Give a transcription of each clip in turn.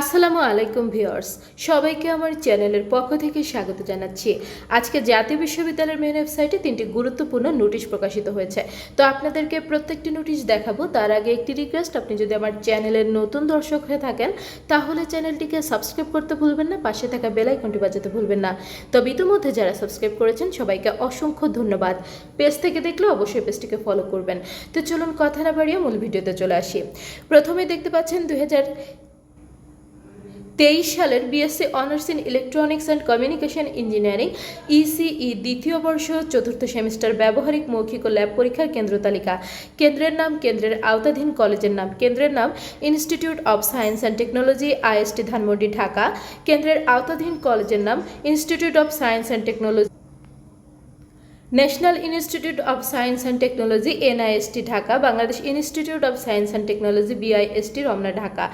আসসালামু আলাইকুম ভিউয়ার্স, সবাইকে আমার চ্যানেলের পক্ষ থেকে স্বাগত জানাচ্ছি। আজকে জাতীয় বিশ্ববিদ্যালয়ের মেন ওয়েবসাইটে তিনটি গুরুত্বপূর্ণ নোটিশ প্রকাশিত হয়েছে। তো আপনাদেরকে প্রত্যেকটি নোটিশ দেখাবো, তার আগে একটি রিকোয়েস্ট আপনি যদি আমার চ্যানেলের নতুন দর্শক হয়ে থাকেন, তাহলে চ্যানেলটিকে সাবস্ক্রাইব করতে ভুলবেন না, পাশে থাকা বেল আইকনটি বাজাতে ভুলবেন না। তবে ইতিমধ্যে যারা সাবস্ক্রাইব করেছেন, সবাইকে অসংখ্য ধন্যবাদ। পেজ থেকে দেখলে অবশ্যই পেজটিকে ফলো করবেন। তো চলুন কথা না বাড়িয়ে মূল ভিডিওতে চলে আসি। প্রথমে দেখতে পাচ্ছেন দু হাজার তেইশ সালের BSc honours in electronics and communication engineering ECE দ্বিতীয় বর্ষ, চতুর্থ সেমিস্টার, ব্যবহারিক মৌখিক ও ল্যাব পরীক্ষার কেন্দ্র তালিকা। কেন্দ্রের নাম কেন্দ্রের আওতাধীন কলেজের নাম। কেন্দ্রের নাম institute of science and technology, IST Dhanmondi, Dhaka. কেন্দ্রের আওতাধীন কলেজের নাম institute of science and technology. National institute of science and technology, NIST, Dhaka, Bangladesh institute of science and technology, BIST, Ramna, Dhaka.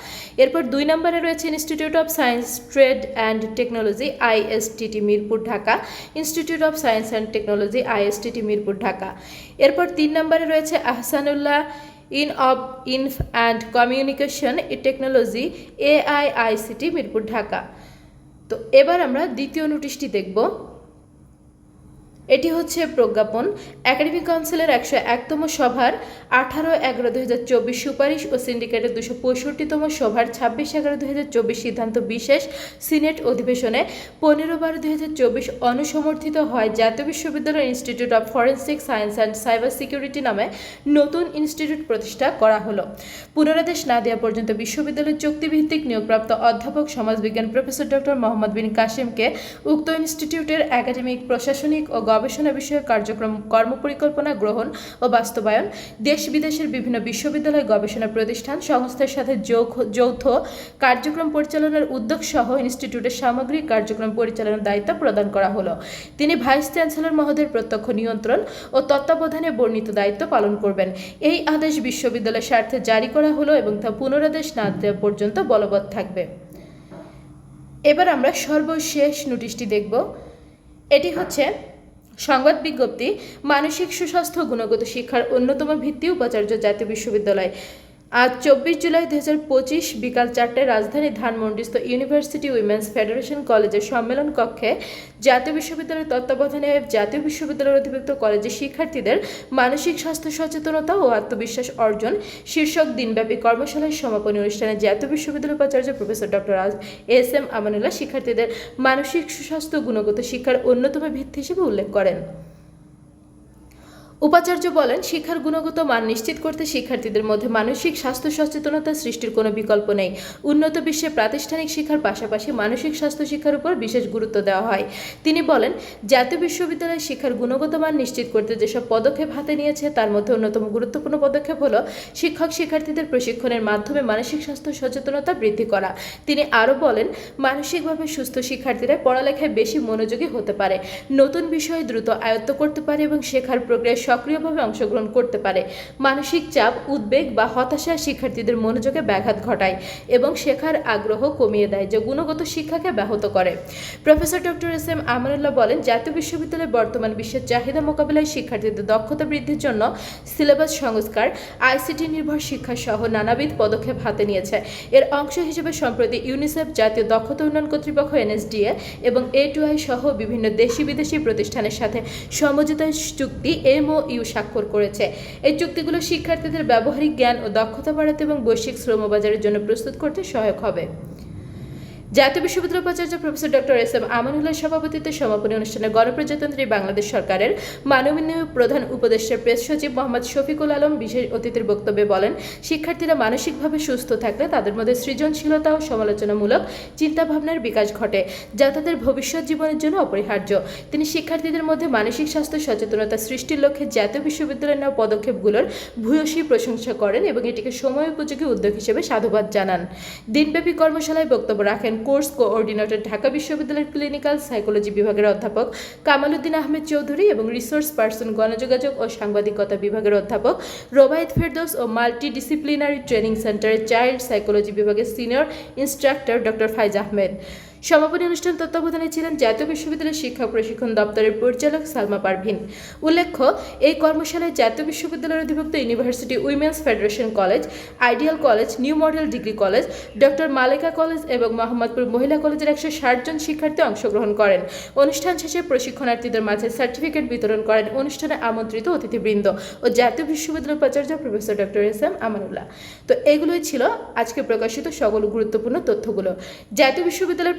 এরপর দুই নম্বরে রয়েছে institute of science, trade and technology, ISTT, Mirpur, Dhaka. Institute of science and technology, ISTT, Mirpur, Dhaka. এরপর তিন নম্বরে রয়েছে Ahsanullah in of info and communication technology, AIICT, Mirpur, Dhaka. তো এবার আমরা দ্বিতীয় নোটিশটি দেখব। এটি হচ্ছে প্রজ্ঞাপন। একাডেমিক কাউন্সিলের একশো একতম সভার আঠারো এগারো দুই হাজার চব্বিশ সুপারিশ ও সিন্ডিকেটের দুশো পঁয়ষট্টিতম সভার ছাব্বিশ এগারো দুই হাজার চব্বিশ সিদ্ধান্ত বিশেষ সিনেট অধিবেশনে পনেরো বারো দুই হাজার চব্বিশ অনুসমর্থিত হয় জাতীয় বিশ্ববিদ্যালয় institute of forensic science and cyber security নামে নতুন ইনস্টিটিউট প্রতিষ্ঠা করা হলো। পুনরাদেশ না দেওয়া পর্যন্ত বিশ্ববিদ্যালয়ের চুক্তিভিত্তিক নিয়োগপ্রাপ্ত অধ্যাপক, সমাজবিজ্ঞান প্রফেসর ডক্টর মোহাম্মদ বিন কাসিমকে উক্ত ইনস্টিটিউটের একাডেমিক প্রশাসনিক ও বিষয়ক কার্যক্রম কর্মপরিকল্পনা গ্রহণ ও বাস্তবায়ন, দেশ বিদেশের বিভিন্ন বিশ্ববিদ্যালয় গবেষণা প্রতিষ্ঠান, সংস্থার সাথে যৌথ কার্যক্রম পরিচালনার উদ্যোগ সহ ইনস্টিটিউটের সামগ্রিক কার্যক্রম পরিচালনার দায়িত্ব প্রদান করা হলো। তিনি ভাইস চ্যান্সেলর মহোদয়ের প্রত্যক্ষ নিয়ন্ত্রণ ও তত্ত্বাবধানে বর্ণিত দায়িত্ব পালন করবেন। এই আদেশ বিশ্ববিদ্যালয়ের স্বার্থে জারি করা হলো এবং তা পুনরাদেশ না দেওয়া পর্যন্ত বলবৎ থাকবে। এবার আমরা সর্বশেষ নোটিশটি দেখব। এটি হচ্ছে সংবাদ বিজ্ঞপ্তি মানসিক সুস্বাস্থ্য গুণগত শিক্ষার অন্যতম ভিত্তি উপাচার্য জাতীয় বিশ্ববিদ্যালয়। আজ চব্বিশ জুলাই দু হাজার পঁচিশ বিকাল চারটায় রাজধানী ধানমন্ডিস্থ ইউনিভার্সিটি উইমেন্স ফেডারেশন কলেজের সম্মেলন কক্ষে জাতীয় বিশ্ববিদ্যালয়ের তত্ত্বাবধানে জাতীয় বিশ্ববিদ্যালয়ের অধিভুক্ত কলেজের শিক্ষার্থীদের মানসিক স্বাস্থ্য সচেতনতা ও আত্মবিশ্বাস অর্জন শীর্ষক দিনব্যাপী কর্মশালার সমাপনী অনুষ্ঠানে জাতীয় বিশ্ববিদ্যালয় উপাচার্য professor doctor S M Amanullah শিক্ষার্থীদের মানসিক সুস্বাস্থ্য গুণগত শিক্ষার অন্যতম ভিত্তি হিসেবে উল্লেখ করেন। উপাচার্য বলেন, শিক্ষার গুণগত মান নিশ্চিত করতে শিক্ষার্থীদের মধ্যে মানসিক স্বাস্থ্য সচেতনতা সৃষ্টির কোনো বিকল্প নেই। উন্নত বিশ্বে প্রাতিষ্ঠানিক শিক্ষার পাশাপাশি মানসিক স্বাস্থ্য শিক্ষার উপর বিশেষ গুরুত্ব দেওয়া হয়। তিনি বলেন, জাতীয় বিশ্ববিদ্যালয়ের শিক্ষার গুণগত মান নিশ্চিত করতে যেসব পদক্ষেপ হাতে নিয়েছে, তার মধ্যে অন্যতম গুরুত্বপূর্ণ পদক্ষেপ হল শিক্ষক শিক্ষার্থীদের প্রশিক্ষণের মাধ্যমে মানসিক স্বাস্থ্য সচেতনতা বৃদ্ধি করা। তিনি আরও বলেন, মানসিকভাবে সুস্থ শিক্ষার্থীরা পড়ালেখায় বেশি মনোযোগী হতে পারে। নতুন বিষয়ে দ্রুত আয়ত্ত করতে পারে এবং শেখার প্রক্রিয়ায় সক্রিয়ভাবে অংশগ্রহণ করতে পারে। মানসিক চাপ, উদ্বেগ বা হতাশা শিক্ষার্থীদের মনোযোগে ব্যাঘাত ঘটায় এবং শেখার আগ্রহ কমিয়ে দেয়, যা গুণগত শিক্ষাকে ব্যাহত করে। Professor doctor S M Amanullah বলেন, জাতীয় বিশ্ববিদ্যালয় বর্তমান বিশ্বের চাহিদা মোকাবিলায় শিক্ষার্থীদের দক্ষতা বৃদ্ধির জন্য সিলেবাস সংস্কার, আইসিটি নির্ভর শিক্ষা সহ নানাবিধ পদক্ষেপ হাতে নিয়েছে। এর অংশ হিসেবে সম্প্রতি ইউনিসেফ জাতীয় দক্ষতা উন্নয়ন কর্তৃপক্ষ এনএসডিএ এবং এ টু আই সহ বিভিন্ন দেশি বিদেশি প্রতিষ্ঠানের সাথে সমঝোতা চুক্তি এমও ইউ স্বাক্ষর করেছে। এই চুক্তিগুলো শিক্ষার্থীদের ব্যবহারিক জ্ঞান ও দক্ষতা বাড়াতে এবং বৈশ্বিক শ্রমবাজারের জন্য প্রস্তুত করতে সহায়ক হবে। জাতীয় বিশ্ববিদ্যালয় উপাচার্য professor doctor S M Amanullah সভাপতিত্বে সমাপনী অনুষ্ঠানে গণপ্রজাতন্ত্রী বাংলাদেশ সরকারের মাননীয় প্রধান উপদেষ্টা প্রেস সচিব মোহাম্মদ শফিকুল আলম বিশেষ অতিথির বক্তব্যে বলেন, শিক্ষার্থীরা মানসিকভাবে সুস্থ থাকলে তাদের মধ্যে সৃজনশীলতা ও সমালোচনামূলক চিন্তাভাবনার বিকাশ ঘটে যা তাদের ভবিষ্যৎ জীবনের জন্য অপরিহার্য। তিনি শিক্ষার্থীদের মধ্যে মানসিক স্বাস্থ্য সচেতনতা সৃষ্টির লক্ষ্যে জাতীয় বিশ্ববিদ্যালয়ের নেওয়া পদক্ষেপগুলোর ভূয়সী প্রশংসা করেন এবং এটিকে সময় উপযোগী উদ্যোগ হিসেবে সাধুবাদ জানান। দিনব্যাপী কর্মশালায় বক্তব্য রাখেন কোর্স কোঅর্ডিনেটর ঢাকা বিশ্ববিদ্যালয়ের ক্লিনিক্যাল সাইকোলজি বিভাগের অধ্যাপক কামালউদ্দিন আহমেদ চৌধুরী এবং রিসোর্স পার্সন গণযোগাযোগ ও সাংবাদিকতা বিভাগের অধ্যাপক রোবায়েত ফেরদৌস ও মাল্টি ডিসিপ্লিনারি ট্রেনিং সেন্টারের চাইল্ড সাইকোলজি বিভাগের senior instructor doctor Faiz Ahmed. সমাপনী অনুষ্ঠান তত্ত্বাবধানে ছিলেন জাতীয় বিশ্ববিদ্যালয়ের শিক্ষা প্রশিক্ষণ দপ্তরের পরিচালক সালমা পারভিন। উল্লেখ্য, এই কর্মশালায় জাতীয় বিশ্ববিদ্যালয়ের অধিভুক্ত university women's federation college ideal college new model degree college doctor Maleka college এবং মোহাম্মদপুর মহিলা কলেজের একশো ষাট জন শিক্ষার্থী অংশগ্রহণ করেন। অনুষ্ঠান শেষে প্রশিক্ষণার্থীদের মাঝে সার্টিফিকেট বিতরণ করেন অনুষ্ঠানে আমন্ত্রিত অতিথিবৃন্দ ও জাতীয় বিশ্ববিদ্যালয় উপাচার্য professor doctor S M Amanullah. তো এগুলোই ছিল আজকে প্রকাশিত সকল গুরুত্বপূর্ণ তথ্যগুলো। জাতীয় বিশ্ববিদ্যালয়ের